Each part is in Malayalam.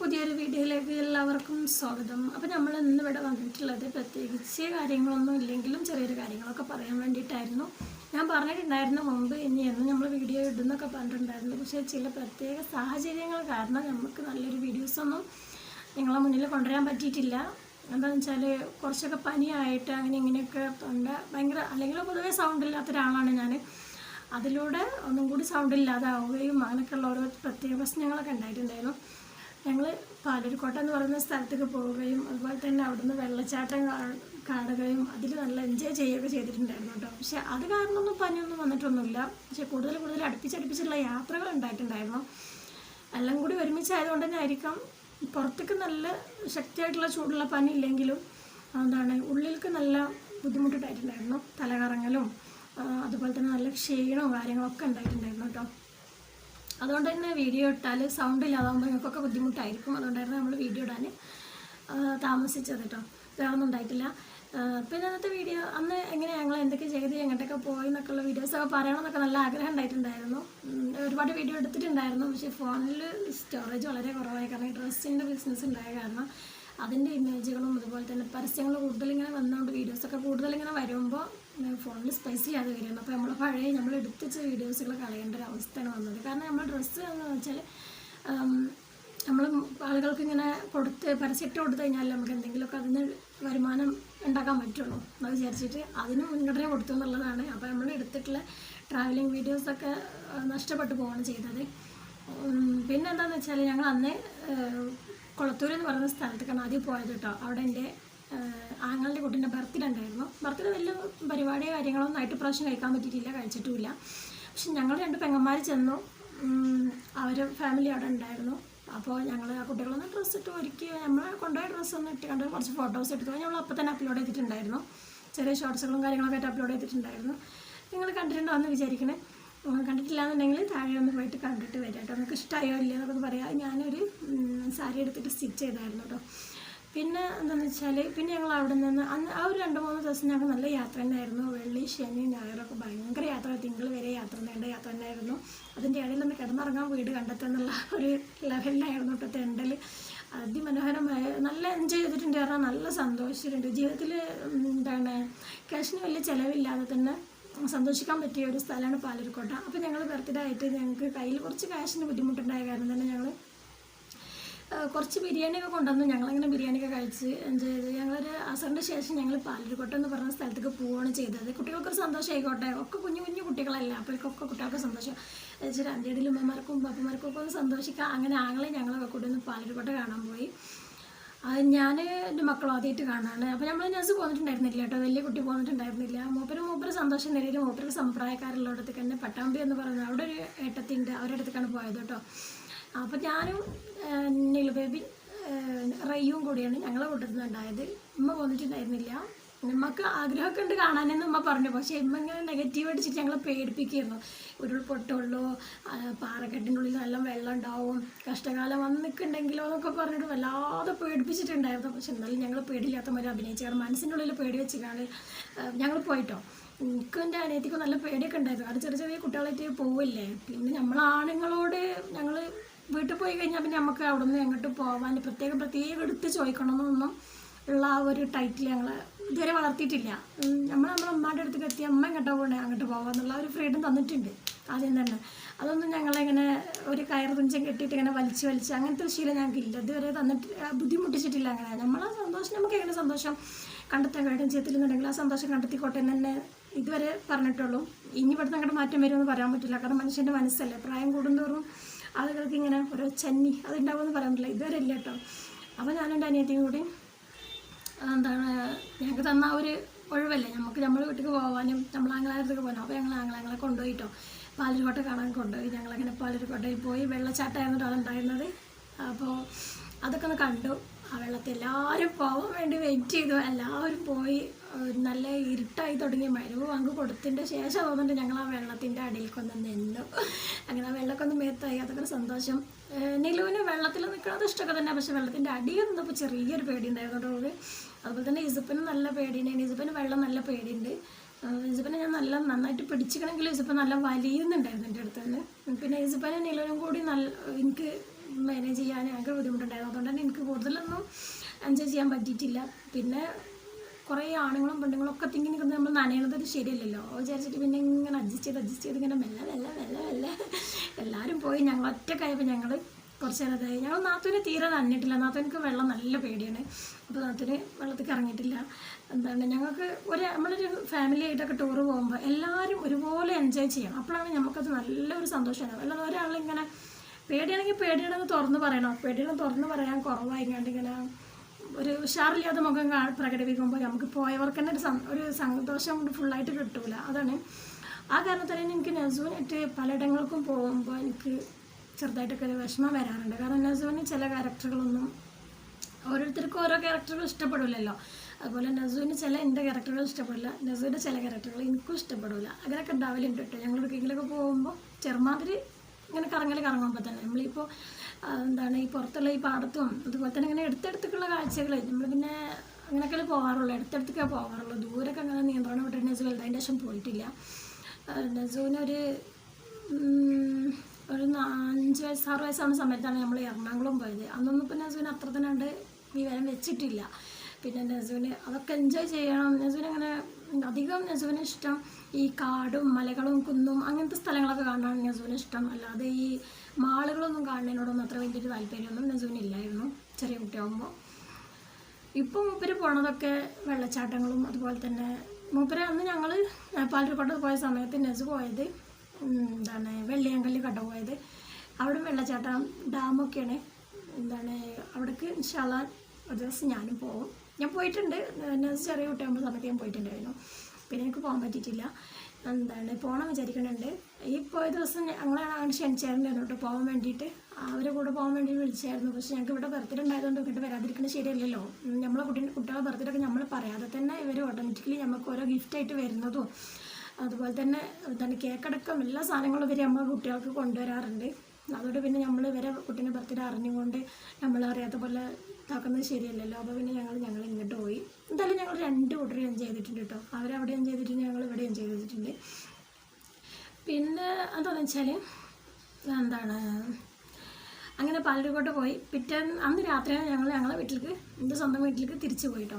പുതിയൊരു വീഡിയോയിലേക്ക് എല്ലാവർക്കും സ്വാഗതം. അപ്പോൾ നമ്മൾ ഇന്ന് ഇവിടെ വന്നിട്ടുള്ളത് പ്രത്യേകിച്ച് കാര്യങ്ങളൊന്നും ഇല്ലെങ്കിലും ചെറിയൊരു കാര്യങ്ങളൊക്കെ പറയാൻ വേണ്ടിയിട്ടായിരുന്നു. ഞാൻ പറഞ്ഞിട്ടുണ്ടായിരുന്നു മുമ്പ് ഇനി എന്ന് നമ്മൾ വീഡിയോ ഇടുന്നൊക്കെ പറഞ്ഞിട്ടുണ്ടായിരുന്നു. പക്ഷേ ചില പ്രത്യേക സാഹചര്യങ്ങൾ കാരണം നമുക്ക് നല്ലൊരു വീഡിയോസൊന്നും നിങ്ങളെ മുന്നിൽ കൊണ്ടുവരാൻ പറ്റിയിട്ടില്ല. എന്താണെന്ന് വെച്ചാൽ കുറച്ചൊക്കെ പനിയായിട്ട് അങ്ങനെ ഇങ്ങനെയൊക്കെ തൊണ്ട ഭയങ്കര അല്ലെങ്കിൽ പൊതുവേ സൗണ്ട് ഇല്ലാത്ത ഒരാളാണ് ഞാൻ അതിലൂടെ ഒന്നും കൂടി സൗണ്ട് ഇല്ലാതാവുകയും അങ്ങനെയൊക്കെയുള്ള ഓരോ പ്രത്യേക പ്രശ്നങ്ങളൊക്കെ ഉണ്ടായിട്ടുണ്ടായിരുന്നു. ഞങ്ങൾ പാലരുക്കോട്ട എന്ന് പറയുന്ന സ്ഥലത്തേക്ക് പോവുകയും അതുപോലെ തന്നെ അവിടുന്ന് വെള്ളച്ചാട്ടം കാണുകയും അതിൽ നല്ല എൻജോയ് ചെയ്യുകയൊക്കെ ചെയ്തിട്ടുണ്ടായിരുന്നു കേട്ടോ. പക്ഷെ അത് കാരണമൊന്നും പനിയൊന്നും വന്നിട്ടൊന്നുമില്ല. പക്ഷെ കൂടുതൽ കൂടുതൽ അടുപ്പിച്ചടുപ്പിച്ചുള്ള യാത്രകൾ ഉണ്ടായിട്ടുണ്ടായിരുന്നു. എല്ലാം കൂടി ഒരുമിച്ചായതുകൊണ്ട് തന്നെ ആയിരിക്കാം. പുറത്തേക്ക് നല്ല ശക്തിയായിട്ടുള്ള ചൂടുള്ള പനി ഇല്ലെങ്കിലും എന്താണ് ഉള്ളിലേക്ക് നല്ല ബുദ്ധിമുട്ടുണ്ടായിട്ടുണ്ടായിരുന്നു തലകറങ്ങലും അതുപോലെ തന്നെ നല്ല ക്ഷീണവും കാര്യങ്ങളൊക്കെ ഉണ്ടായിട്ടുണ്ടായിരുന്നു കേട്ടോ. അതുകൊണ്ട് തന്നെ വീഡിയോ ഇട്ടാൽ സൗണ്ട് ഇല്ലാതാകുമ്പോൾ നിങ്ങൾക്കൊക്കെ ബുദ്ധിമുട്ടായിരിക്കും അതുകൊണ്ടായിരുന്നു നമ്മൾ വീഡിയോ ഇടാൻ താമസിച്ചത് കേട്ടോ വേറൊന്നും ഉണ്ടായിട്ടില്ല. പിന്നെ അന്നത്തെ വീഡിയോ അന്ന് എങ്ങനെ ഞങ്ങൾ എന്തൊക്കെ ചെയ്ത് എങ്ങോട്ടൊക്കെ പോയി എന്നൊക്കെയുള്ള വീഡിയോസൊക്കെ പറയണമെന്നൊക്കെ നല്ല ആഗ്രഹം ഉണ്ടായിട്ടുണ്ടായിരുന്നു. ഒരുപാട് വീഡിയോ എടുത്തിട്ടുണ്ടായിരുന്നു. പക്ഷേ ഫോണിൽ സ്റ്റോറേജ് വളരെ കുറവായ. കാരണം ഡ്രസ്സിന്റെ ബിസിനസ് ഉണ്ടായ കാരണം അതിന്റെ ഇമേജുകളും അതുപോലെ തന്നെ പരസ്യങ്ങൾ കൂടുതലിങ്ങനെ വന്നുകൊണ്ട് വീഡിയോസൊക്കെ കൂടുതലിങ്ങനെ വരുമ്പോൾ ഫോണിൽ സ്പൈസി ചെയ്യാതെ വരുന്നു അപ്പോൾ നമ്മൾ പഴയ നമ്മൾ എടുത്ത് വെച്ച വീഡിയോസുകൾ കളയേണ്ട ഒരു അവസ്ഥയാണ് വന്നത്. കാരണം നമ്മൾ ഡ്രസ്സ് എന്ന് വെച്ചാൽ നമ്മൾ ആളുകൾക്ക് ഇങ്ങനെ കൊടുത്ത് പരസ്യമിട്ട് കൊടുത്തു കഴിഞ്ഞാൽ നമുക്ക് എന്തെങ്കിലുമൊക്കെ അതിന് വരുമാനം ഉണ്ടാക്കാൻ പറ്റുള്ളൂ എന്ന് വിചാരിച്ചിട്ട് അതിന് മുൻഗണന കൊടുത്തു എന്നുള്ളതാണ്. അപ്പോൾ നമ്മൾ എടുത്തിട്ടുള്ള ട്രാവലിംഗ് വീഡിയോസൊക്കെ നഷ്ടപ്പെട്ടു പോവുകയാണ് ചെയ്തത്. പിന്നെ എന്താണെന്ന് വെച്ചാൽ ഞങ്ങൾ അന്ന് കുളത്തൂർ എന്ന് പറയുന്ന സ്ഥലത്തേക്കാണ് ആദ്യം പോയത് കേട്ടോ. അവിടെ എന്റെ ആങ്ങളുടെ കുട്ടീന്റെ ബർത്ത്ഡേ ഉണ്ടായിരുന്നു. ബർത്ത്ഡേ വലിയ പരിപാടിയോ കാര്യങ്ങളൊന്നും ആയിട്ട് പ്രാവശ്യം കഴിക്കാൻ പറ്റിയിട്ടില്ല കഴിച്ചിട്ടുമില്ല. പക്ഷെ ഞങ്ങൾ രണ്ട് പെങ്ങന്മാർ ചെന്നു. അവർ ഫാമിലി അവിടെ ഉണ്ടായിരുന്നു. അപ്പോൾ ഞങ്ങൾ ആ കുട്ടികളൊന്ന് ഡ്രസ്സ് ഇട്ട് ഒരുക്കി നമ്മൾ കൊണ്ടുപോയ ഡ്രസ്സ് ഒന്ന് ഇട്ട് കണ്ട് കുറച്ച് ഫോട്ടോസ് എടുത്തു. ഞങ്ങൾ അപ്പോൾ തന്നെ അപ്ലോഡ് ചെയ്തിട്ടുണ്ടായിരുന്നു. ചെറിയ ഷോർട്സുകളും കാര്യങ്ങളൊക്കെ ആയിട്ട് അപ്ലോഡ് ചെയ്തിട്ടുണ്ടായിരുന്നു. നിങ്ങൾ കണ്ടിട്ടുണ്ടോ എന്ന് വിചാരിക്കണേ. കണ്ടിട്ടില്ല എന്നുണ്ടെങ്കിൽ താഴെ ഒന്ന് പോയിട്ട് കണ്ടിട്ട് വരാം കേട്ടോ നിങ്ങൾക്ക് ഇഷ്ടമായോ ഇല്ലയോ എന്നൊക്കെ പറയാം. ഞാനൊരു സാരി എടുത്തിട്ട് സ്റ്റിച്ച് ചെയ്തായിരുന്നു കേട്ടോ പിന്നെ എന്താണെന്ന് വെച്ചാൽ പിന്നെ ഞങ്ങൾ അവിടെ നിന്ന് അന്ന് ആ ഒരു രണ്ട് മൂന്ന് ദിവസം ഞങ്ങൾ നല്ല യാത്ര തന്നെയായിരുന്നു വെള്ളി ശനി ഞായറൊക്കെ ഭയങ്കര യാത്ര. തിങ്കൾ വരെ യാത്ര നീണ്ട യാത്ര തന്നെയായിരുന്നു അതിന്റെ ഇടയിൽ ഒന്ന് കിടന്നിറങ്ങാൻ വീട് കണ്ടെത്തുന്നുള്ള ഒരു ലെവലിലായിരുന്നു കേട്ടോ തെണ്ടൽ അതിമനോഹരമായ നല്ല എൻജോയ് ചെയ്തിട്ടുണ്ട്. കാരണം നല്ല സന്തോഷിച്ചിട്ടുണ്ട് ജീവിതത്തിൽ എന്താണ് ക്യാഷിന് വലിയ ചിലവില്ലാതെ തന്നെ സന്തോഷിക്കാൻ പറ്റിയ ഒരു സ്ഥലമാണ് പാലരുക്കോട്ട അപ്പോൾ ഞങ്ങൾ ബർത്ത്ഡേ ആയിട്ട് ഞങ്ങൾക്ക് കയ്യിൽ കുറച്ച് ക്യാഷിന് ബുദ്ധിമുട്ടുണ്ടായ കാരണം തന്നെ ഞങ്ങൾ കുറച്ച് ബിരിയാണി ബിരിയാണിയൊക്കെ കൊണ്ടുവന്നു. ഞങ്ങളങ്ങനെ ബിരിയാണിയൊക്കെ കഴിച്ച് എൻജോയ് ചെയ്ത്. ഞങ്ങളൊരു അസറിന്റെ ശേഷം ഞങ്ങൾ പാലൂർക്കോട്ട എന്ന് പറഞ്ഞ സ്ഥലത്തേക്ക് പോവുകയാണ് ചെയ്തത്. കുട്ടികൾക്കൊരു സന്തോഷം ആയിക്കോട്ടെ ഒക്കെ കുഞ്ഞു കുഞ്ഞു കുട്ടികളല്ല. അപ്പോഴേക്കൊക്കെ കുട്ടികൾക്ക് സന്തോഷം. വെച്ചാൽ ഇടയിൽ ഉമ്മമാർക്കും പപ്പമാർക്കും ഒക്കെ ഒന്ന് സന്തോഷിക്കാം. അങ്ങനെ ആങ്ങളെ ഞങ്ങളൊക്കെ കൂടി ഒന്ന് പാലരുകോട്ട കാണാൻ പോയി. അത് ഞാൻ എന്റെ മക്കൾ ആദ്യമായിട്ട് കാണാണ്. അപ്പോൾ നമ്മൾ നഴ്സ് പോന്നിട്ടുണ്ടായിരുന്നില്ല കേട്ടോ. വലിയ കുട്ടി പോന്നിട്ടുണ്ടായിരുന്നില്ല. മൂപ്പര് മൂപ്പര് സന്തോഷം നേരിടും മൂപ്പര് സമ്പ്രായക്കാരുള്ളടത്തേക്ക് തന്നെ പട്ടാമ്പി എന്ന് പറയുന്നത് അവിടെ ഒരു ഏട്ടത്തിന്റെ അവരുടെ അടുത്തേക്കാണ് പോയത് കേട്ടോ. അപ്പോൾ ഞാനും നീല ബേബി റയ്യും കൂടിയാണ് ഞങ്ങളെ കൂട്ടത്തിൽ നിന്നുണ്ടായത് ഉമ്മ പോന്നിട്ടുണ്ടായിരുന്നില്ല ഉമ്മക്ക് ആഗ്രഹമൊക്കെ ഉണ്ട് കാണാനെന്ന് ഉമ്മ പറഞ്ഞു. പക്ഷേ ഉമ്മ ഇങ്ങനെ നെഗറ്റീവ് അടിച്ചിട്ട് ഞങ്ങളെ പേടിപ്പിക്കുകയായിരുന്നു. ഉരുൾപൊട്ടുള്ളൂ പാറക്കെട്ടിന്റെ ഉള്ളിൽ നല്ല വെള്ളം ഉണ്ടാവും കഷ്ടകാലം വന്ന് നിൽക്കുന്നുണ്ടെങ്കിലോ എന്നൊക്കെ പറഞ്ഞിട്ട് വല്ലാതെ പേടിപ്പിച്ചിട്ടുണ്ടായിരുന്നു. പക്ഷെ എന്നാലും ഞങ്ങൾ പേടിയില്ലാത്ത മാതിരി അഭിനയിച്ചു കാരണം മനസ്സിന്റെ ഉള്ളിൽ പേടി വെച്ചിട്ടാണ് ഞങ്ങൾ പോയിട്ടോ. എനിക്കും എന്റെ അനിയത്തിക്കും നല്ല പേടിയൊക്കെ ഉണ്ടായിരുന്നു. കാരണം ചെറിയ ചെറിയ കുട്ടികളായിട്ട് പോവില്ലേ? പിന്നെ നമ്മൾ ആണുങ്ങളോട് ഞങ്ങൾ വീട്ടിൽ പോയി കഴിഞ്ഞാൽ പിന്നെ നമുക്ക് അവിടെ നിന്ന് എങ്ങോട്ട് പോകാൻ പ്രത്യേകം പ്രത്യേകം എടുത്ത് ചോദിക്കണമെന്നൊന്നും ഉള്ള ആ ഒരു ടൈറ്റിൽ ഞങ്ങൾ ഇതുവരെ വളർത്തിയിട്ടില്ല. നമ്മൾ നമ്മുടെ അമ്മയുടെ അടുത്ത് എത്തി അമ്മ എങ്ങോട്ടാ പോകണേ അങ്ങോട്ട് പോകാം എന്നുള്ള ഒരു ഫ്രീഡം തന്നിട്ടുണ്ട് ആദ്യം തന്നെ. അതൊന്നും ഞങ്ങളിങ്ങനെ ഒരു കയർ തുഞ്ചം കെട്ടിയിട്ട് ഇങ്ങനെ വലിച്ച് വലിച്ച് അങ്ങനത്തെ ഒരു ശീലം ഞങ്ങൾക്കില്ല ഇതുവരെ തന്നിട്ട് ബുദ്ധിമുട്ടിച്ചിട്ടില്ല അങ്ങനെ നമ്മളെ സന്തോഷം നമുക്ക് എങ്ങനെ സന്തോഷം കണ്ടെത്താൻ കഴിയും? ചെയ്തിട്ടുണ്ടെങ്കിൽ ആ സന്തോഷം കണ്ടെത്തിക്കോട്ടെ എന്ന് തന്നെ ഇതുവരെ പറഞ്ഞിട്ടുള്ളൂ. ഇനി ഇവിടുന്ന് അങ്ങോട്ട് മാറ്റം വരുമെന്ന് പറയാൻ പറ്റില്ല. കാരണം മനുഷ്യന്റെ മനസ്സല്ലേ? പ്രായം കൂടുന്തോറും ആളുകൾക്ക് ഇങ്ങനെ ഓരോ ചന്നി അതുണ്ടാവുമെന്ന് പറയാൻ പറ്റില്ല ഇതുവരെ ഇല്ല കേട്ടോ. അപ്പോൾ ഞാനും എന്റെ അനിയത്തിയും കൂടി എന്താണ് ഞങ്ങൾക്ക് തന്ന ഒരു ഒഴിവല്ലേ? നമുക്ക് നമ്മുടെ വീട്ടിൽ പോകാനും നമ്മൾ ആങ്ങളാരത്തേക്ക് പോകാനും. അപ്പോൾ ഞങ്ങൾ ആങ്ങളാങ്ങളെ കൊണ്ടുപോയിട്ടോ പാലരുകോട്ട കാണാൻ കൊണ്ടുപോയി. ഞങ്ങളങ്ങനെ പാലരുകോട്ടയിൽ പോയി വെള്ളച്ചാട്ടമായിരുന്നു അവിടെ ഉണ്ടായിരുന്നത്. അപ്പോൾ അതൊക്കെ ഒന്ന് കണ്ടു. ആ വെള്ളത്തിൽ എല്ലാവരും പോകാൻ വേണ്ടി വെയിറ്റ് ചെയ്തു. എല്ലാവരും പോയി നല്ല ഇരുട്ടായി തുടങ്ങി. മരുവ് പങ്ക് കൊടുത്തതിന്റെ ശേഷം തോന്നുന്നുണ്ട് ഞങ്ങൾ ആ വെള്ളത്തിന്റെ അടിയിലേക്കൊന്ന് നിന്നു. അങ്ങനെ ആ വെള്ളമൊക്കെ മേത്തായി. അതൊക്കെ ഒരു സന്തോഷം. നിലുവിന് വെള്ളത്തിൽ നിൽക്കുന്നത് ഇഷ്ടമൊക്കെ തന്നെ പക്ഷേ വെള്ളത്തിന്റെ അടിയിൽ നിന്നപ്പോൾ ചെറിയൊരു പേടി ഉണ്ടായിരുന്നു അതുപോലെ തന്നെ ഇസുപ്പിന് നല്ല പേടിയുണ്ട് ഇസുപ്പിന് വെള്ളം നല്ല പേടിയുണ്ട്. ഇസുപ്പിനെ ഞാൻ നല്ല നന്നായിട്ട് പിടിച്ചിക്കണമെങ്കിൽ ഇസുപ്പൻ നല്ല വലിയുന്നുണ്ടായിരുന്നു എന്റെ അടുത്ത് നിന്ന് പിന്നെ ഇസുപ്പനും നിലവിനും കൂടി നല്ല എനിക്ക് മാനേജ് ചെയ്യാൻ ഞങ്ങൾക്ക് ബുദ്ധിമുട്ടുണ്ടായിരുന്നു. അതുകൊണ്ട് തന്നെ എനിക്ക് കൂടുതലൊന്നും എൻജോയ് ചെയ്യാൻ പറ്റിയിട്ടില്ല. പിന്നെ കുറേ ആണുങ്ങളും പെണ്ണുങ്ങളും ഒക്കെ തിങ്ങി നിൽക്കുന്നത് നമ്മൾ നനയണത് ശരിയല്ലല്ലോ. വിചാരിച്ചിട്ട് പിന്നെ ഇങ്ങനെ അഡ്ജസ്റ്റ് ചെയ്ത് അഡ്ജസ്റ്റ് ചെയ്ത് ഇങ്ങനെ മെല്ലെ മെല്ലെ മെല്ലെ മെല്ലെ എല്ലാവരും പോയി. ഞങ്ങൾ ഒറ്റക്കായപ്പോൾ ഞങ്ങൾ കുറച്ച് നേരത്തായി ഞങ്ങൾ നാത്തൂന് തീരെ നനഞ്ഞിട്ടില്ല. നാത്തൂനക്ക് വെള്ളം നല്ല പേടിയാണ്. അപ്പോൾ നാത്തൂന് വെള്ളത്തിൽ ഇറങ്ങിയിട്ടില്ല. എന്താണ് ഞങ്ങൾക്ക് ഒരു നമ്മളൊരു ഫാമിലി ആയിട്ടൊക്കെ ടൂറ് പോകുമ്പോൾ എല്ലാവരും ഒരുപോലെ എൻജോയ് ചെയ്യണം. അപ്പോഴാണ് നമുക്കത് നല്ലൊരു സന്തോഷമാണ് അല്ലാതെ ഒരാളിങ്ങനെ പേടിയാണെങ്കിൽ പേടിയാണെന്ന് തുറന്ന് പറയണം. പേടിയാണെന്ന് തുറന്ന് പറയാൻ കുറവായിക്കാണ്ട് ഇങ്ങനെ ഒരു ഉഷാറില്ലാതെ മുഖം കാ- പ്രകടിപ്പിക്കുമ്പോൾ നമുക്ക് പോയവർക്ക് തന്നെ ഒരു ഒരു സന്തോഷം ഫുള്ളായിട്ട് കിട്ടൂല. അതാണ്. ആ കാരണത്താൽ എനിക്ക് നസുവിനായിട്ട് പലയിടങ്ങൾക്കും പോകുമ്പോൾ എനിക്ക് ചെറുതായിട്ടൊക്കെ ഒരു വിഷമം വരാറുണ്ട്. കാരണം നസുവിന് ചില ക്യാരക്ടറുകളൊന്നും ഓരോരുത്തർക്കും ഓരോ ക്യാരക്ടറുകൾ ഇഷ്ടപ്പെടില്ലല്ലോ അതുപോലെ നസുവിന് ചില എന്റെ ക്യാരക്ടറുകൾ ഇഷ്ടപ്പെടില്ല. നസുവിന്റെ ചില ക്യാരക്ടറുകൾ എനിക്കും ഇഷ്ടപ്പെടില്ല അങ്ങനെയൊക്കെ ഉണ്ടാവലുണ്ട് കേട്ടോ. ഞങ്ങൾ എവിടെയെങ്കിലുമൊക്കെ പോകുമ്പോൾ ചെറുമാതിരി ഇങ്ങനെ കറങ്ങൽ കറങ്ങുമ്പോൾ തന്നെ നമ്മളിപ്പോൾ എന്താണ് ഈ പുറത്തുള്ള ഈ പാടത്തും അതുപോലെ തന്നെ ഇങ്ങനെ എടുത്തെടുത്തേക്കുള്ള കാഴ്ചകൾ നമ്മൾ പിന്നെ അങ്ങനെയൊക്കെ പോകാറുള്ളൂ എടുത്തെടുത്തൊക്കെ പോകാറുള്ളൂ ദൂരൊക്കെ അങ്ങനെ നിയന്ത്രണം വിട്ടിട്ട് നസു വലുതായതിന്റെ ശേഷം പോയിട്ടില്ല. നസുവിനൊരു ഒരു അഞ്ച് വയസ്സ് ആറ് വയസ്സാവുന്ന സമയത്താണ് നമ്മൾ എറണാകുളം പോയത്. അന്നൊന്നും ഇപ്പം നസുവിന് അത്ര തന്നെ ഉണ്ട് വിവരം വെച്ചിട്ടില്ല. പിന്നെ നസുവിന് അതൊക്കെ എൻജോയ് ചെയ്യണം. നസുവിന് അധികം നസുവിന് ഇഷ്ടം ഈ കാടും മലകളും കുന്നും അങ്ങനത്തെ സ്ഥലങ്ങളൊക്കെ കാണാനാണ് നസുവിന് ഇഷ്ടം. അല്ലാതെ ഈ മാളുകളൊന്നും കാണുന്നതിനോടൊന്നും അത്ര വലിയൊരു താല്പര്യമൊന്നും നസുവിന് ഇല്ലായിരുന്നു. ചെറിയ കുട്ടിയാകുമ്പോൾ ഇപ്പോൾ മൂപ്പര് പോണതൊക്കെ വെള്ളച്ചാട്ടങ്ങളും അതുപോലെ തന്നെ മൂപ്പര് അന്ന് ഞങ്ങൾ പാലൂർക്കോട്ട് പോയ സമയത്ത് നെസു പോയത് എന്താണ് വെള്ളിയങ്കല്ല് കട പോയത്. അവിടെ വെള്ളച്ചാട്ടം ഡാമൊക്കെയാണ്. എന്താണ് അവിടേക്ക് ഇൻഷാല്ല ഒരു ദിവസം ഞാനും പോകും ഞാൻ പോയിട്ടുണ്ട്. ചെറിയ കുട്ടിയാകുമ്പോൾ സമയത്ത് ഞാൻ പോയിട്ടുണ്ടായിരുന്നു. പിന്നെ എനിക്ക് പോകാൻ പറ്റിയിട്ടില്ല. എന്താണ് പോകണം വിചാരിക്കുന്നുണ്ട് ഈ പോയ ദിവസം അങ്ങനെ ക്ഷണിച്ചായിരുന്നു കേട്ടോ പോകാൻ വേണ്ടിയിട്ട്. അവരെ കൂടെ പോകാൻ വേണ്ടി വിളിച്ചായിരുന്നു. പക്ഷെ ഞങ്ങൾക്ക് ഇവിടെ ബർത്ത്ഡേ ഉണ്ടായതുകൊണ്ട് ഇങ്ങോട്ട് വരാതിരിക്കുന്നത് ശരിയല്ലല്ലോ. നമ്മളെ കുട്ടി കുട്ടികളെ ബർത്ത്ഡേ ഒക്കെ നമ്മൾ പറയാതെ തന്നെ ഇവർ ഓട്ടോമാറ്റിക്കലി നമുക്ക് ഓരോ ഗിഫ്റ്റായിട്ട് വരുന്നതും. അതുപോലെ തന്നെ എന്താണ് കേക്കടക്കം എല്ലാ സാധനങ്ങളും ഇവർ നമ്മൾ കുട്ടികൾക്ക് കൊണ്ടുവരാറുണ്ട്. അതുകൊണ്ട് പിന്നെ നമ്മൾ ഇവരെ കുട്ടീന്റെ ബർത്ത്ഡേ അറിഞ്ഞുകൊണ്ട് നമ്മൾ അറിയാത്ത പോലെ ഇതാക്കുന്നത് ശരിയല്ലല്ലോ. അപ്പോൾ പിന്നെ ഞങ്ങൾ ഞങ്ങൾ ഇങ്ങോട്ട് പോയി. എന്തായാലും ഞങ്ങൾ രണ്ട് ഓർഡർ ഞാൻ ചെയ്തിട്ടുണ്ട് കേട്ടോ അവരവിടെ എൻജോയ് ചെയ്തിട്ടുണ്ട് ഞങ്ങൾ ഇവിടെ എൻജോയ് ചെയ്തിട്ടുണ്ട്. പിന്നെ എന്താണെന്ന് വെച്ചാൽ എന്താണ്? അങ്ങനെ പാലരുകോട്ട് പോയി. പിറ്റേ അന്ന് രാത്രിയാണ് ഞങ്ങൾ ഞങ്ങളെ വീട്ടിലേക്ക് എന്റെ സ്വന്തം വീട്ടിലേക്ക് തിരിച്ചു പോയിട്ടോ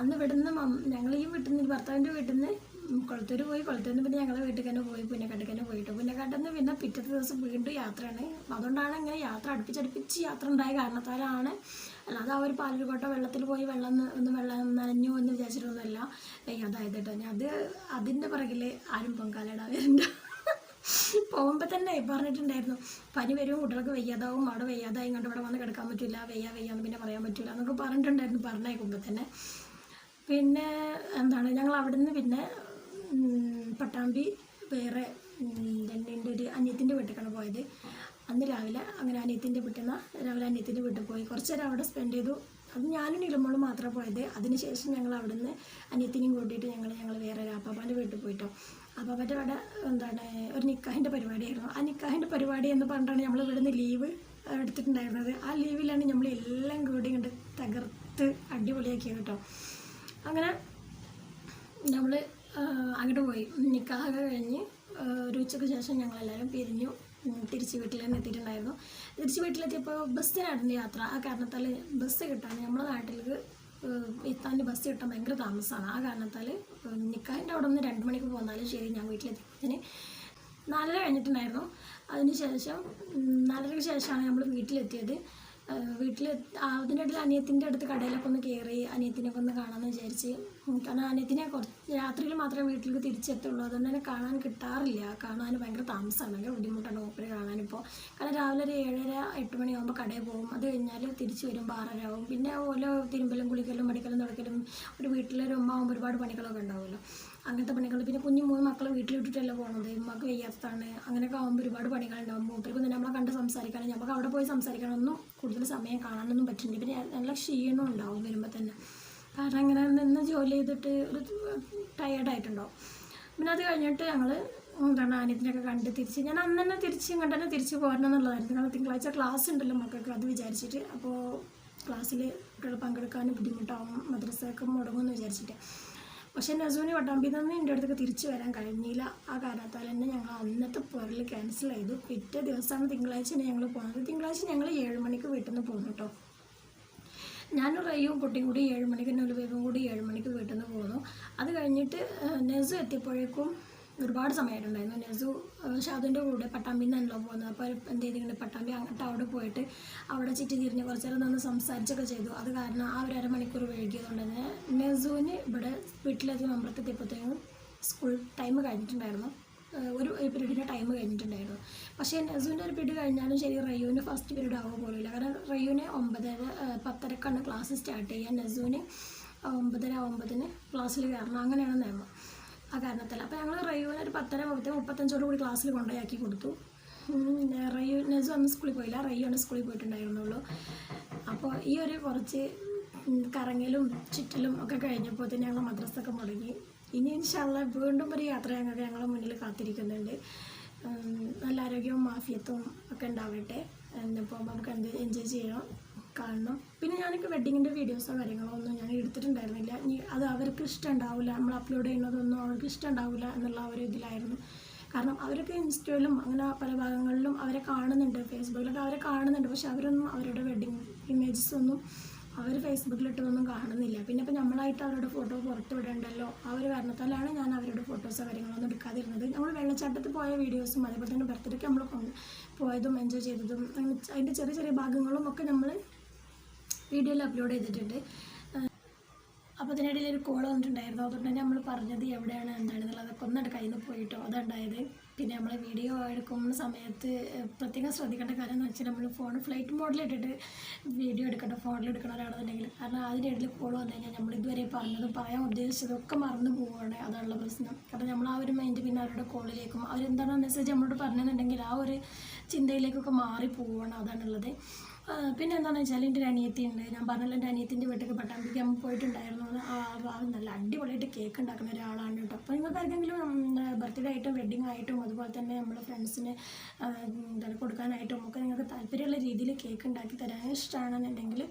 അന്ന് ഇവിടുന്ന് ഞങ്ങൾ ഈ വീട്ടിൽ നിന്ന് ഭർത്താവിന്റെ വീട്ടിൽ നിന്ന് കൊളത്തൂർ പോയി കൊളത്തൂരിൽ നിന്ന് പിന്നെ ഞങ്ങളെ വീട്ടിൽ തന്നെ പോയി പുന്നക്കാട്ടിൽ തന്നെ പോയിട്ട്. പുന്നക്കാട്ടിൽ നിന്ന് പിന്നെ പിറ്റത്തെ ദിവസം വീണ്ടും യാത്രയാണ്. അതുകൊണ്ടാണ് ഇങ്ങനെ യാത്ര അടുപ്പിച്ചടുപ്പിച്ച് യാത്ര ഉണ്ടായ കാരണത്താലാണ് അല്ലാതെ ആ ഒരു പാലരുകോട്ട വെള്ളത്തിൽ പോയി വെള്ളം ഒന്ന് വെള്ളം നനഞ്ഞു എന്ന് വിചാരിച്ചിട്ടൊന്നുമല്ല. അതായത് കേട്ടോ ഞാൻ അത് അതിന്റെ പിറകിൽ ആരും പൊങ്കാലിടാവരുണ്ട് പോകുമ്പോൾ തന്നെ പറഞ്ഞിട്ടുണ്ടായിരുന്നു പനി വരും കുട്ടികൾക്ക് വയ്യാതാവും അവിടെ വെയ്യാതായി ഇങ്ങോട്ട് ഇവിടെ വന്ന് കിടക്കാൻ പറ്റില്ല വെയ്യ വെയ്യാന്ന് പിന്നെ പറയാൻ പറ്റില്ല എന്നൊക്കെ പറഞ്ഞിട്ടുണ്ടായിരുന്നു പറഞ്ഞേക്കുമ്പോൾ തന്നെ. പിന്നെ എന്താണ് ഞങ്ങൾ അവിടുന്ന് പിന്നെ പട്ടാമ്പി വേറെ എന്റെ ഒരു അനിയത്തിന്റെ വീട്ടിലേക്കാണ് പോയത്. അന്ന് രാവിലെ അങ്ങനെ അനിയത്തിന്റെ വീട്ടിൽ നിന്ന് രാവിലെ അനിയത്തിന്റെ വീട്ടിൽ പോയി. കുറച്ച് നേരം അവിടെ സ്പെൻഡ് ചെയ്തു. അത് ഞാനും നിലമ്പോളും മാത്രമേ പോയത്. അതിനുശേഷം ഞങ്ങൾ അവിടെ നിന്ന് അനിയത്തിനെയും കൂട്ടിയിട്ട് ഞങ്ങൾ ഞങ്ങൾ വേറെ ഒരു അപ്പാപ്പാന്റെ വീട്ടിൽ പോയിട്ടോ. അപ്പാപ്പാന്റെ അവിടെ എന്താണ് ഒരു നിക്കാഹിന്റെ പരിപാടിയായിരുന്നു. ആ നിക്കാഹിന്റെ പരിപാടി എന്ന് പറഞ്ഞിട്ടാണ് നമ്മൾ നിന്ന് ലീവ് എടുത്തിട്ടുണ്ടായിരുന്നത്. ആ ലീവിലാണ് നമ്മൾ എല്ലാം കൂടി കണ്ട് തകർത്ത് അടിപൊളിയാക്കിയത് കേട്ടോ. അങ്ങനെ നമ്മൾ അങ്ങോട്ട് പോയി. നിക്കാഹൊക്കെ കഴിഞ്ഞ് ഒരു ഉച്ചയ്ക്ക് ശേഷം ഞങ്ങളെല്ലാവരും പിരിഞ്ഞു തിരിച്ച് വീട്ടിൽ തന്നെ എത്തിയിട്ടുണ്ടായിരുന്നു. തിരിച്ച് വീട്ടിലെത്തിയപ്പോൾ ബസ്സിനായിരുന്നു യാത്ര. ആ കാരണത്താൽ ബസ് കിട്ടാൻ നമ്മുടെ നാട്ടിലേക്ക് എത്താന്റെ എത്താൻ ബസ് കിട്ടാൻ ഭയങ്കര താമസമാണ് ആ കാരണത്താൽ നിക്കാഹിന്റെ അവിടെ നിന്ന് രണ്ട് മണിക്ക് പോന്നാലും ശരി ഞാൻ വീട്ടിലെത്തിയതിന് നാലര കഴിഞ്ഞിട്ടുണ്ടായിരുന്നു. അതിന് ശേഷം നാലരയ്ക്ക് ശേഷമാണ് നമ്മൾ വീട്ടിലെത്തിയത്. വീട്ടിൽ അതിന്റെ ഇടയിൽ അനിയത്തിന്റെ അടുത്ത് കടയിലൊക്കെ ഒന്ന് കയറി അനിയത്തിനൊക്കെ ഒന്ന് കാണാമെന്ന് വിചാരിച്ച്. കാരണം അനിയത്തിനെ കുറച്ച് രാത്രിയിൽ മാത്രമേ വീട്ടിലേക്ക് തിരിച്ചെത്തുള്ളൂ. അതുകൊണ്ട് തന്നെ കാണാൻ കിട്ടാറില്ല. കാണാൻ ഭയങ്കര താമസമാണ് ഭയങ്കര ബുദ്ധിമുട്ടാണ് ഓപ്പറെ കാണാനിപ്പോൾ കാരണം രാവിലെ ഒരു ഏഴര എട്ട് മണിയാകുമ്പോൾ കടയിൽ പോകും. അത് കഴിഞ്ഞാൽ തിരിച്ച് വരുമ്പോൾ ആറര ആവും. പിന്നെ ഓരോ തിരുമ്പലും കുളിക്കലും മടിക്കലും തുടക്കലും. ഒരു വീട്ടിലൊരു ഉമ്മ ആകുമ്പോൾ ഒരുപാട് പണികളൊക്കെ ഉണ്ടാവുമല്ലോ. അങ്ങനത്തെ പണികൾ പിന്നെ കുഞ്ഞു മൂന്ന് മക്കളെ വീട്ടിൽ വിട്ടിട്ടല്ല പോകണത് ഉമ്മക്ക് വയ്യാത്തതാണ്. അങ്ങനെയൊക്കെ ആകുമ്പോൾ ഒരുപാട് പണികളുണ്ടാവും. മൂപ്പർക്ക് തന്നെ നമ്മളെ കണ്ട് സംസാരിക്കണം നമുക്ക് അവിടെ പോയി സംസാരിക്കാനൊന്നും കൂടുതൽ സമയം കാണാനൊന്നും പറ്റില്ല. പിന്നെ നല്ല ക്ഷീണം ഉണ്ടാവും വരുമ്പോൾ തന്നെ. കാരണം അങ്ങനെ നിന്ന് ജോലി ചെയ്തിട്ട് ഒരു ടയേർഡായിട്ടുണ്ടാവും പിന്നെ അത് കഴിഞ്ഞിട്ട് ഞങ്ങൾ എന്താണ് ആനിയത്തിനൊക്കെ കണ്ട് തിരിച്ച് ഞാൻ അന്ന് തന്നെ തിരിച്ച് ഇങ്ങോട്ട് തന്നെ തിരിച്ച് പോരണം എന്നുള്ളതായിരുന്നു. കാരണം തിങ്കളാഴ്ച ക്ലാസ് ഉണ്ടല്ലോ മക്കൾക്ക്. അത് വിചാരിച്ചിട്ട് അപ്പോൾ ക്ലാസ്സിൽ കുട്ടികൾ പങ്കെടുക്കാനും ബുദ്ധിമുട്ടാവും. മദ്രസയൊക്കെ മുടങ്ങുമെന്ന് വിചാരിച്ചിട്ട്. പക്ഷേ നസൂന് പട്ടാമ്പി തന്നെ എന്റെ അടുത്തേക്ക് തിരിച്ചു വരാൻ കഴിഞ്ഞില്ല. ആ കാരണത്താൽ തന്നെ ഞങ്ങൾ അന്നത്തെ പൊരൽ ക്യാൻസൽ ചെയ്തു. പിറ്റേ ദിവസമാണ് തിങ്കളാഴ്ച ഞങ്ങൾ പോകുന്നത് തിങ്കളാഴ്ച ഞങ്ങൾ ഏഴ് മണിക്ക് വീട്ടിൽ നിന്ന് പോകുന്നു കേട്ടോ. ഞാനും റയ്യും കുട്ടിയും കൂടി ഏഴ് മണിക്ക് നുലുവേഗം കൂടി ഏഴ് മണിക്ക് വീട്ടിൽ നിന്ന് പോകുന്നു അത് കഴിഞ്ഞിട്ട് നെസു എത്തിയപ്പോഴേക്കും ഒരുപാട് സമയമായിട്ടുണ്ടായിരുന്നു. നെസു ഷാദുവിന്റെ കൂടെ പട്ടാമ്പി നിന്നല്ലോ പോകുന്നത്. അപ്പോൾ എന്ത് ചെയ്തിട്ടുണ്ട്? പട്ടാമ്പി അങ്ങോട്ട് അവിടെ പോയിട്ട് അവിടെ ചുറ്റി തിരിഞ്ഞ് കുറച്ച് നേരം നിന്ന് സംസാരിച്ചൊക്കെ ചെയ്തു. അത് കാരണം ആ ഒരു അരമണിക്കൂർ വൈകിയതുകൊണ്ട് തന്നെ നെസുവിന് ഇവിടെ വീട്ടിലെത്തി മമ്പലത്തെത്തിയപ്പോഴത്തേക്കും സ്കൂൾ ടൈം കഴിഞ്ഞിട്ടുണ്ടായിരുന്നു. ഒരു പീരീഡിന്റെ ടൈം കഴിഞ്ഞിട്ടുണ്ടായിരുന്നു. പക്ഷേ നെസുവിന്റെ ഒരു പീരീഡ് കഴിഞ്ഞാലും ശരി റയ്യൂന് ഫസ്റ്റ് പീരീഡ് ആവുക പോലുമില്ല. കാരണം റയ്യൂന് ഒമ്പതര പത്തരക്കാണ് ക്ലാസ് സ്റ്റാർട്ട് ചെയ്യുക. നെസുവിന് ഒമ്പതര ഒമ്പതിന് ക്ലാസ്സിൽ കയറണം. അങ്ങനെയാണ് നിയമം. ആ കാരണത്തിൽ. അപ്പോൾ ഞങ്ങൾ റയ്യൂന് ഒരു പത്തര മുപ്പത്തി മുപ്പത്തഞ്ചോട് കൂടി ക്ലാസ്സിൽ കൊണ്ടുപോയി കൊടുത്തു. ഉം, റയ്യു നെസു അന്ന് സ്കൂളിൽ പോയില്ല. റയ്യാണ് സ്കൂളിൽ പോയിട്ടുണ്ടായിരുന്നുള്ളൂ. അപ്പോൾ ഈ ഒരു കുറച്ച് കറങ്ങലും ചുറ്റലും ഒക്കെ കഴിഞ്ഞപ്പോൾ തന്നെ ഞങ്ങൾ മദ്രസൊക്കെ മുടങ്ങി. ഇനി ഇൻഷാള്ള വീണ്ടും ഒരു യാത്ര ഞങ്ങൾക്ക് ഞങ്ങളുടെ മുന്നിൽ കാത്തിരിക്കുന്നുണ്ട്. നല്ല ആരോഗ്യവും മാഫിയത്വവും ഒക്കെ ഉണ്ടാവട്ടെ. എന്നിപ്പോൾ നമുക്ക് എന്ത് എൻജോയ് ചെയ്യണം. കാണണം. പിന്നെ ഞാനൊക്കെ വെഡ്ഡിങ്ങിന്റെ വീഡിയോസോ കാര്യങ്ങളോ ഒന്നും ഞാൻ എടുത്തിട്ടുണ്ടായിരുന്നില്ല. ഇനി അത് അവർക്ക് ഇഷ്ടം ഉണ്ടാവില്ല നമ്മൾ അപ്ലോഡ് ചെയ്യുന്നതൊന്നും അവർക്ക് ഇഷ്ടം ഉണ്ടാവില്ല എന്നുള്ള ഒരു ഇതിലായിരുന്നു. കാരണം അവരൊക്കെ ഇൻസ്റ്റയിലും അങ്ങനെ പല ഭാഗങ്ങളിലും അവരെ കാണുന്നുണ്ട് ഫേസ്ബുക്കിലൊക്കെ അവരെ കാണുന്നുണ്ട്. പക്ഷെ അവരൊന്നും അവരുടെ വെഡ്ഡിങ് ഇമേജസ് ഒന്നും അവർ ഫേസ്ബുക്കിലിട്ടതൊന്നും കാണുന്നില്ല. പിന്നെ ഇപ്പം നമ്മളായിട്ട് അവരുടെ ഫോട്ടോ പുറത്ത് വിടണ്ടല്ലോ. ആ ഒരു കാരണത്താലാണ് ഞാൻ അവരുടെ ഫോട്ടോസോ കാര്യങ്ങളൊന്നും എടുക്കാതിരുന്നത്. നമ്മൾ വെള്ളച്ചാട്ടത്തിൽ പോയ വീഡിയോസും അതേപോലെ തന്നെ ബർത്ത്ഡേക്ക് നമ്മൾ പോയതും എൻജോയ് ചെയ്തതും അതിന്റെ ചെറിയ ചെറിയ ഭാഗങ്ങളും ഒക്കെ നമ്മൾ വീഡിയോയിൽ അപ്ലോഡ് ചെയ്തിട്ടുണ്ട്. അപ്പോൾ അതിനിടയിൽ ഒരു കോൾ വന്നിട്ടുണ്ടായിരുന്നു. അതുകൊണ്ട് തന്നെ നമ്മൾ പറഞ്ഞത് എവിടെയാണ് എന്താണെന്നുള്ളത് അതൊക്കെ ഒന്നായിട്ട് കയ്യിൽ നിന്ന് പോയിട്ടോ. അതുണ്ടായത് പിന്നെ നമ്മൾ വീഡിയോ എടുക്കുന്ന സമയത്ത് പ്രത്യേകം ശ്രദ്ധിക്കേണ്ട കാര്യം എന്ന് വെച്ചാൽ നമ്മൾ ഫോൺ ഫ്ലൈറ്റ് മോഡിൽ ഇട്ടിട്ട് വീഡിയോ എടുക്കണം ഫോണിൽ എടുക്കണ ഒരാളെന്നുണ്ടെങ്കിൽ കാരണം അതിന്റെ ഇടയിൽ കോൾ വന്നു കഴിഞ്ഞാൽ നമ്മൾ ഇതുവരെ പറഞ്ഞതും പറയാൻ ഉദ്ദേശിച്ചതും ഒക്കെ മറന്നു പോവുകയാണ് അതാണുള്ള പ്രശ്നം. കാരണം നമ്മൾ ആ ഒരു മൈൻഡ് പിന്നെ അവരുടെ കോളിലേക്കും അവരെന്താണോ മെസ്സേജ് നമ്മളോട് പറഞ്ഞെന്നുണ്ടെങ്കിൽ ആ ഒരു ചിന്തയിലേക്കൊക്കെ മാറി പോവുകയാണ് അതാണുള്ളത്. പിന്നെ എന്താണെന്ന് വെച്ചാൽ എന്റെ ഒരു അനിയത്തി ഉണ്ട്. ഞാൻ പറഞ്ഞല്ലോ എന്റെ അനിയത്തിന്റെ വീട്ടിൽ പട്ടാമ്പിക്ക് അമ്മ പോയിട്ടുണ്ടായിരുന്നു. ആ നല്ല അടിപൊളിയായിട്ട് കേക്ക് ഉണ്ടാക്കുന്ന ഒരാളാണ് കേട്ടോ. അപ്പോൾ നിങ്ങൾക്ക് ആർക്കെങ്കിലും ബർത്ത്ഡേ ആയിട്ടും വെഡ്ഡിങ് ആയിട്ടും അതുപോലെ തന്നെ നമ്മുടെ ഫ്രണ്ട്സിന് എന്താണ് കൊടുക്കാനായിട്ടും ഒക്കെ നിങ്ങൾക്ക് താല്പര്യമുള്ള രീതിയിൽ കേക്ക് ഉണ്ടാക്കി തരാൻ ഇഷ്ടമാണെന്നുണ്ടെങ്കിൽ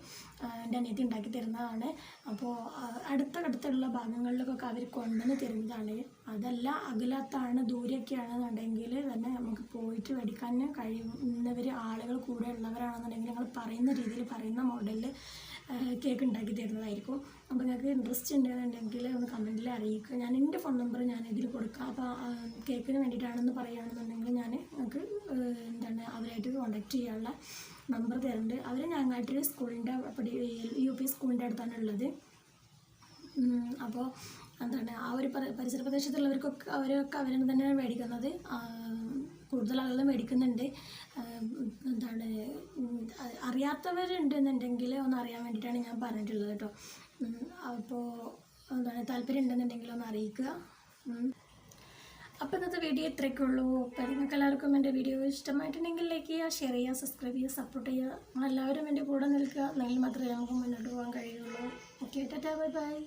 എന്റെ അനിയത്തി ഉണ്ടാക്കി തരുന്നതാണ്. അപ്പോൾ അടുത്തടുത്തുള്ള ഭാഗങ്ങളിലൊക്കെ അവർ കൊണ്ടുവന്ന് തരുന്നതാണ്. അതല്ല അകലത്താണ് ദൂരെയൊക്കെ ആണെന്നുണ്ടെങ്കിൽ തന്നെ നമുക്ക് പോയിട്ട് മേടിക്കാൻ കഴിയുന്നവർ ആളുകൾ കൂടെ ഉള്ളവരാണെന്നുണ്ടെങ്കിൽ ഞങ്ങൾ പറയുന്ന രീതിയിൽ പറയുന്ന മോഡലിൽ കേക്ക് ഉണ്ടാക്കി തരുന്നതായിരിക്കും. അപ്പോൾ നിങ്ങൾക്ക് ഇൻട്രസ്റ്റ് ഉണ്ടെന്നുണ്ടെങ്കിൽ ഒന്ന് കമന്റിൽ അറിയിക്കുക ഞാൻ എന്റെ ഫോൺ നമ്പർ ഞാൻ ഇതിൽ കൊടുക്കാം. അപ്പോൾ കേക്കിന് വേണ്ടിയിട്ടാണെന്ന് പറയുകയാണെന്നുണ്ടെങ്കിൽ ഞാൻ നിങ്ങൾക്ക് എന്താണ് അവരായിട്ട് കോൺടാക്റ്റ് ചെയ്യാനുള്ള നമ്പർ തരുന്നുണ്ട്. അവർ ഞങ്ങാട്ടൊരു സ്കൂളിന്റെ പടി യു പി സ്കൂളിന്റെ അടുത്താണ് ഉള്ളത്. അപ്പോൾ എന്താണ് ആ ഒരു പരി- പരിസര പ്രദേശത്തുള്ളവർക്കൊക്കെ അവരൊക്കെ അവരാണ് തന്നെയാണ് മേടിക്കുന്നത്. കൂടുതൽ ആളുകൾ മേടിക്കുന്നുണ്ട്. എന്താണ് അറിയാത്തവരുണ്ട് എന്നുണ്ടെങ്കിൽ ഒന്ന് അറിയാൻ വേണ്ടിയിട്ടാണ് ഞാൻ പറഞ്ഞിട്ടുള്ളത് കേട്ടോ. അപ്പോൾ എന്താണ് താല്പര്യം ഉണ്ടെന്നുണ്ടെങ്കിൽ ഒന്ന് അറിയിക്കുക. അപ്പോൾ ഇന്നത്തെ വീഡിയോ ഇത്രയൊക്കെ ഉള്ളൂ. അപ്പോൾ നിങ്ങൾക്ക് എല്ലാവർക്കും എന്റെ വീഡിയോ ഇഷ്ടമായിട്ടുണ്ടെങ്കിൽ ലൈക്ക് ചെയ്യുക ഷെയർ ചെയ്യുക സബ്സ്ക്രൈബ് ചെയ്യുക സപ്പോർട്ട് ചെയ്യുക. നിങ്ങളെല്ലാവരും എന്റെ കൂടെ നിൽക്കുക. എന്നെങ്കിൽ മാത്രമേ നമുക്ക് മുന്നോട്ട് പോകാൻ കഴിയുള്ളൂ. Okay tata bye bye.